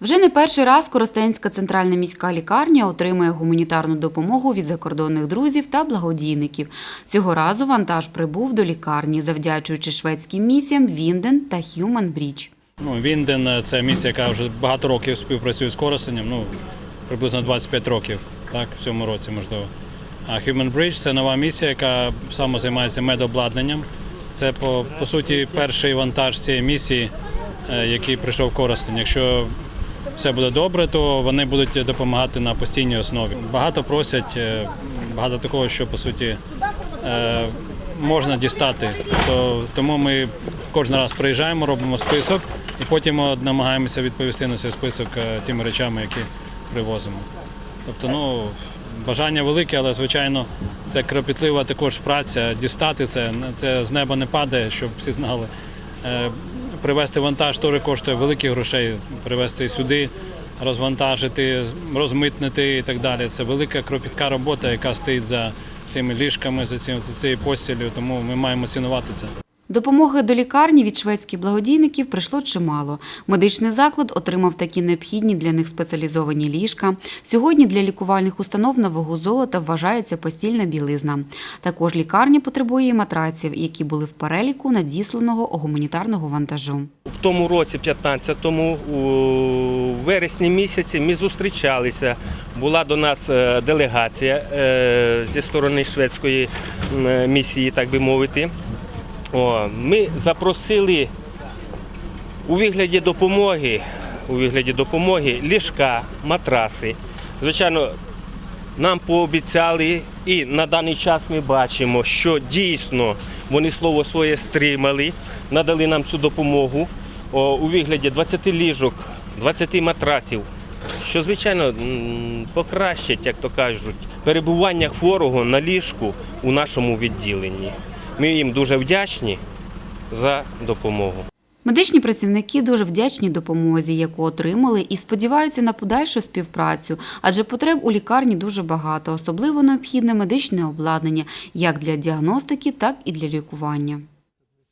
Вже не перший раз Коростенська центральна міська лікарня отримує гуманітарну допомогу від закордонних друзів та благодійників. Цього разу вантаж прибув до лікарні, завдячуючи шведським місіям Вінден та Human Bridge. Ну, Вінден – це місія, яка вже багато років співпрацює з Коростенем, ну, приблизно 25 років, так, в цьому році, можливо. А Human Bridge – це нова місія, яка саме займається медобладнанням. Це, по, по суті, перший вантаж цієї місії, е, який прийшов в Коростень. Якщо все буде добре, то вони будуть допомагати на постійній основі. Багато просять, е, багато такого, що, по суті, е, можна дістати. Тобто, тому ми кожен раз приїжджаємо, робимо список і потім намагаємося відповісти на цей список е, тими речами, які привозимо. Тобто, ну, бажання велике, але звичайно це кропітлива також праця. Дістати це, це з неба не падає, щоб всі знали. Привезти вантаж теж коштує великих грошей, привезти сюди, розвантажити, розмитнити і так далі. Це велика кропітка робота, яка стоїть за цими ліжками, за цією постіллю, тому ми маємо цінувати це. Допомоги до лікарні від шведських благодійників прийшло чимало. Медичний заклад отримав такі необхідні для них спеціалізовані ліжка. Сьогодні для лікувальних установ на вагу золота вважається постільна білизна. Також лікарня потребує матраців, які були в переліку надісланого гуманітарного вантажу. В тому році, 15-му, у вересні місяці, ми зустрічалися. Була до нас е, делегація е, зі сторони шведської е, місії, так би мовити. О, Ми запросили у вигляді допомоги, у вигляді допомоги ліжка, матраси. Звичайно, нам пообіцяли, і на даний час ми бачимо, що дійсно вони слово своє стримали, надали нам цю допомогу о, у вигляді 20 ліжок, 20 матрасів, що, звичайно, покращить, як то кажуть, перебування хворого на ліжку у нашому відділенні. Ми їм дуже вдячні за допомогу. Медичні працівники дуже вдячні допомозі, яку отримали, і сподіваються на подальшу співпрацю, адже потреб у лікарні дуже багато, особливо необхідне медичне обладнання як для діагностики, так і для лікування.